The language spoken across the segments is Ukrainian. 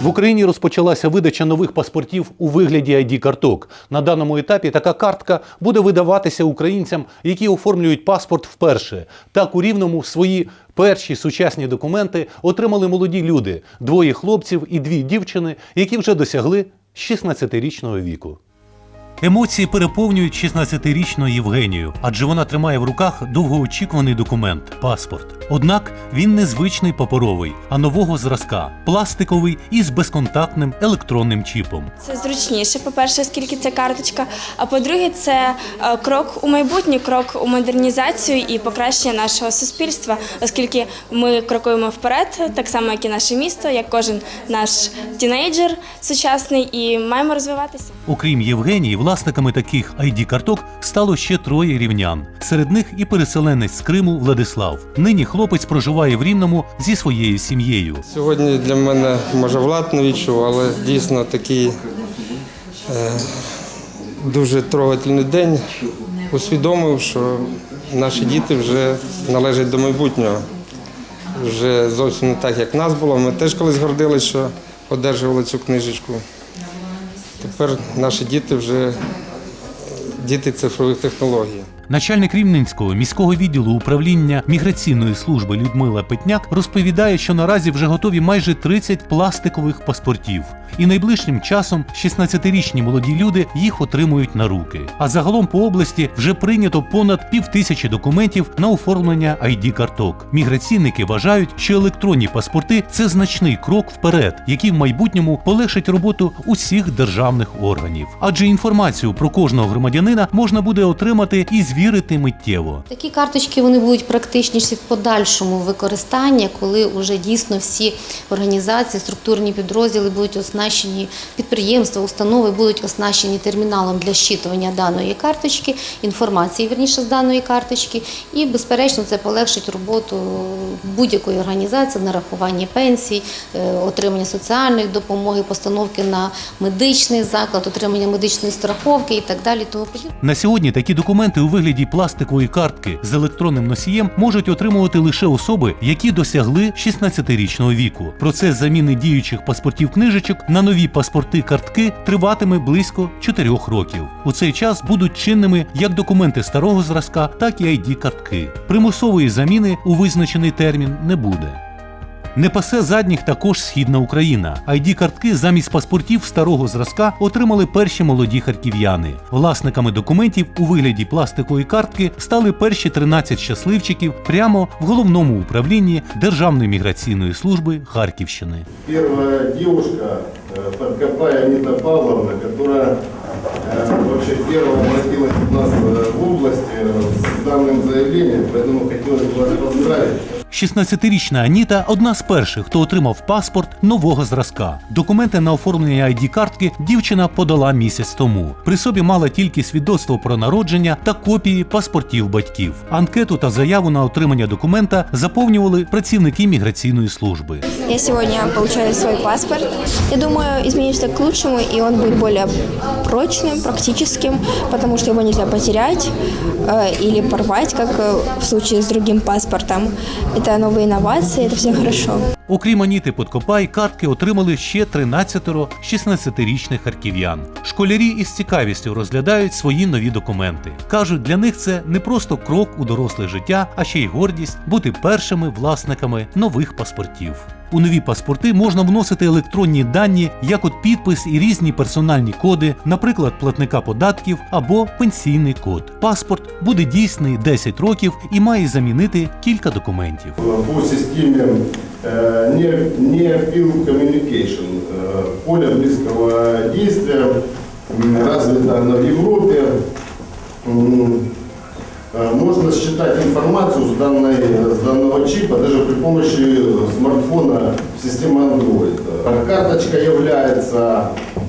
В Україні розпочалася видача нових паспортів у вигляді id карток На даному етапі така картка буде видаватися українцям, які оформлюють паспорт вперше. Так у рівному свої перші сучасні документи отримали молоді люди: двоє хлопців і дві дівчини, які вже досягли 16-річного віку. Емоції переповнюють 16-річну Євгенію, адже вона тримає в руках довгоочікуваний документ паспорт. Однак він не звичний паперовий, а нового зразка, пластиковий із безконтактним електронним чіпом. Це зручніше, по-перше, оскільки це карточка. А по-друге, це е, крок у майбутнє, крок у модернізацію і покращення нашого суспільства, оскільки ми крокуємо вперед, так само, як і наше місто, як кожен наш тінейджер сучасний, і маємо розвиватися. Окрім Євгенії, власниками таких id карток стало ще троє рівнян. Серед них і переселенець з Криму Владислав. Нині хлопець проживає в Рівному зі своєю сім'єю. Сьогодні для мене може Влад не відчув, але дійсно такий е, дуже трогательний день. Усвідомив, що наші діти вже належать до майбутнього. Вже зовсім не так, як нас було. Ми теж колись гордилися, що одержували цю книжечку. Тепер наші діти вже діти цифрових технологій. Начальник Рівненського міського відділу управління міграційної служби Людмила Петняк розповідає, що наразі вже готові майже 30 пластикових паспортів. І найближчим часом 16-річні молоді люди їх отримують на руки. А загалом по області вже прийнято понад півтисячі документів на оформлення id карток. Міграційники вважають, що електронні паспорти це значний крок вперед, який в майбутньому полегшить роботу усіх державних органів. Адже інформацію про кожного громадянина можна буде отримати і звірити миттєво. Такі карточки вони будуть практичніші в подальшому використанні, коли вже дійсно всі організації, структурні підрозділи будуть оснащені, підприємства, установи будуть оснащені терміналом для щитування даної карточки, інформації верніше з даної карточки, і безперечно це полегшить роботу будь-якої організації, нарахування пенсій, е, отримання соціальної допомоги, постановки на медичний заклад, отримання медичної страховки і так далі. Тому. На сьогодні такі документи у вигляді пластикової картки з електронним носієм можуть отримувати лише особи, які досягли 16-річного віку. Процес заміни діючих паспортів книжечок на нові паспорти картки триватиме близько 4 років. У цей час будуть чинними як документи старого зразка, так і id картки. Примусової заміни у визначений термін не буде. Не пасе задніх також східна Україна. id картки замість паспортів старого зразка отримали перші молоді харків'яни. Власниками документів у вигляді пластикової картки стали перші 13 щасливчиків прямо в головному управлінні Державної міграційної служби Харківщини. Первая девушка, э, Подкопай Анита Павловна, которая э, вообще первая обратилась у нас э, в область э, с данным заявлением, поэтому хотелось бы вас поздравить. 16-річна Аніта одна з перших, хто отримав паспорт нового зразка. Документи на оформлення id картки дівчина подала місяць тому. При собі мала тільки свідоцтво про народження та копії паспортів батьків. Анкету та заяву на отримання документа заповнювали працівники міграційної служби. Я сегодня получаю свой паспорт. Я думаю, изменится к лучшему, и он будет более прочным, практическим, потому что его нельзя потерять э, или порвать, как э, в случае с другим паспортом. Это новые инновации, это все хорошо. Окрім Аніти Подкопай, картки отримали ще 13 16-річних харків'ян. Школярі із цікавістю розглядають свої нові документи. Кажуть, для них це не просто крок у доросле життя, а ще й гордість бути першими власниками нових паспортів. У нові паспорти можна вносити електронні дані, як от підпис і різні персональні коди, наприклад, платника податків або пенсійний код. Паспорт буде дійсний 10 років і має замінити кілька документів. по системе э, Near Near Field Communication. Поле близкого действия м, развито в Европе М, э, Можно считать информацию с, данной, с данного чипа даже при помощи смартфона системы Android. Э, Карточка является э,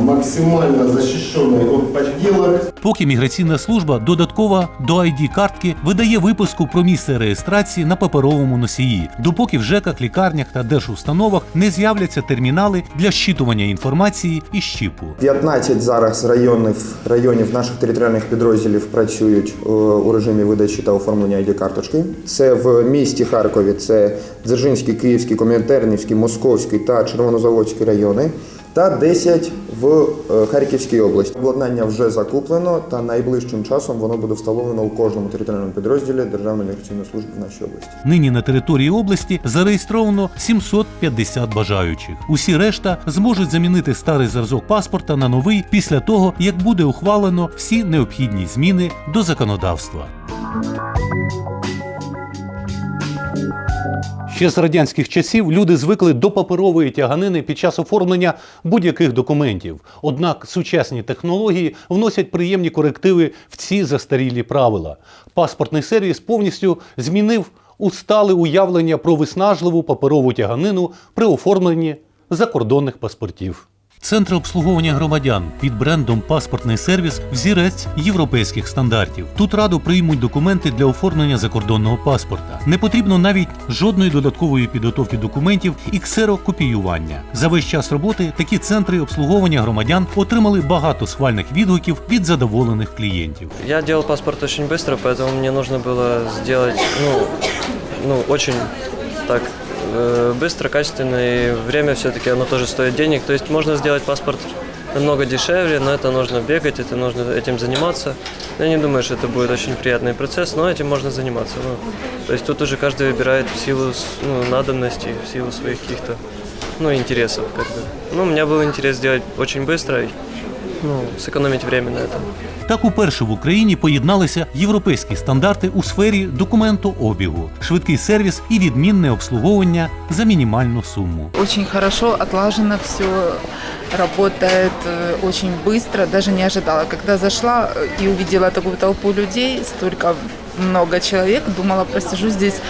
максимально защищенной от подделок. Поки міграційна служба додатково до id картки видає виписку про місце реєстрації на паперовому носії, допоки в ЖЕКах, лікарнях та держустановах не з'являться термінали для щитування інформації із чіпу. 15 зараз районів, районів наших територіальних підрозділів працюють е, у режимі видачі та оформлення id карточки. Це в місті Харкові, це Дзержинський, Київський, Комінтернівський, Московський та Червонозаводський райони. Та 10 в е, Харківській області. Обладнання вже закуплено, та найближчим часом воно буде встановлено у кожному територіальному підрозділі Державної міграційної служби в нашій області. Нині на території області зареєстровано 750 бажаючих. Усі решта зможуть замінити старий зразок паспорта на новий після того, як буде ухвалено всі необхідні зміни до законодавства. Ще з радянських часів люди звикли до паперової тяганини під час оформлення будь-яких документів. Однак сучасні технології вносять приємні корективи в ці застарілі правила. Паспортний сервіс повністю змінив устале уявлення про виснажливу паперову тяганину при оформленні закордонних паспортів. Центр обслуговування громадян під брендом Паспортний сервіс взірець європейських стандартів. Тут радо приймуть документи для оформлення закордонного паспорта. Не потрібно навіть жодної додаткової підготовки документів і ксерокопіювання. За весь час роботи такі центри обслуговування громадян отримали багато схвальних відгуків від задоволених клієнтів. Я делал паспорт очень быстро, поэтому мне нужно было сделать, ну, ну очень так э, быстро, качественно, и время все-таки оно тоже стоит денег. То есть можно сделать паспорт намного дешевле, но это нужно бегать, это нужно этим заниматься. Я не думаю, что это будет очень приятный процесс, но этим можно заниматься. Ну, то есть тут уже каждый выбирает в силу ну, надобностей, в силу своих каких-то ну, интересов. Как. Ну, у меня был интерес сделать очень быстро ну, сэкономить время на этом. Так уперше в Україні поєдналися європейські стандарти у сфері документообігу, швидкий сервіс і відмінне обслуговування за мінімальну суму. Очень хорошо отлажено все, работает э, очень быстро, даже не ожидала. Когда зашла э, и увидела такую толпу людей, столько много человек, думала, просижу здесь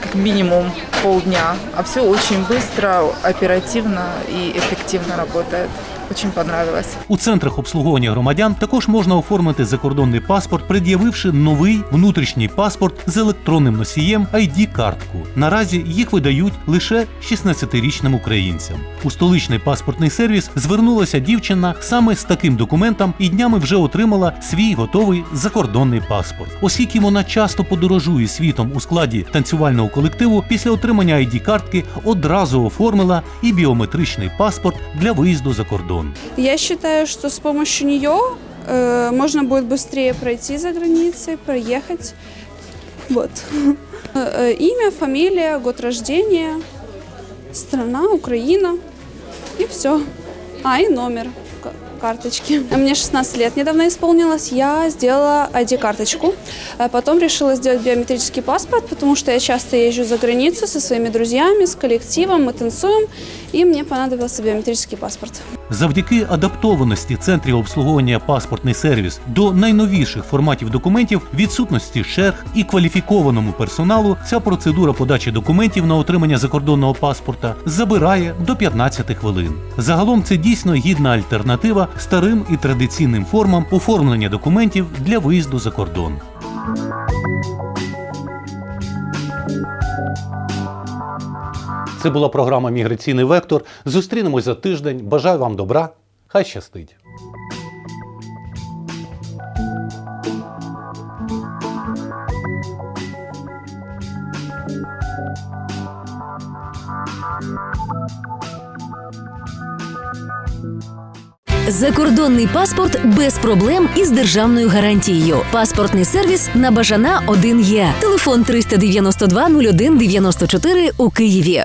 как минимум полдня. А все очень быстро, оперативно и эффективно работает. Очень понравилось. У центрах обслуговування громадян також можна оформити закордонний паспорт, пред'явивши новий внутрішній паспорт з електронним носієм ID-картку. Наразі їх видають лише 16-річним українцям. У столичний паспортний сервіс звернулася дівчина саме з таким документом і днями вже отримала свій готовий закордонний паспорт. Оскільки вона часто подорожує світом у складі танцювального колективу, після отримання ID-картки одразу оформила і біометричний паспорт для виїзду за кордон Я считаю, что с помощью нее э, можно будет быстрее пройти за границей, проехать. Вот. Э, э, Имя, фамилия, год рождения, страна, Украина и все. А, и номер ка- карточки. Мне 16 лет недавно исполнилось. Я сделала ID-карточку. А Потом решила сделать биометрический паспорт, потому что я часто езжу за границу со своими друзьями, с коллективом, мы танцуем, и мне понадобился биометрический паспорт. Завдяки адаптованості центрів обслуговування паспортний сервіс до найновіших форматів документів, відсутності черг і кваліфікованому персоналу, ця процедура подачі документів на отримання закордонного паспорта забирає до 15 хвилин. Загалом це дійсно гідна альтернатива старим і традиційним формам оформлення документів для виїзду за кордон. Це була програма Міграційний вектор. Зустрінемось за тиждень. Бажаю вам добра. Хай щастить! Закордонний паспорт без проблем і з державною гарантією. Паспортний сервіс на Бажана 1 є. Телефон 392 01 94 у Києві.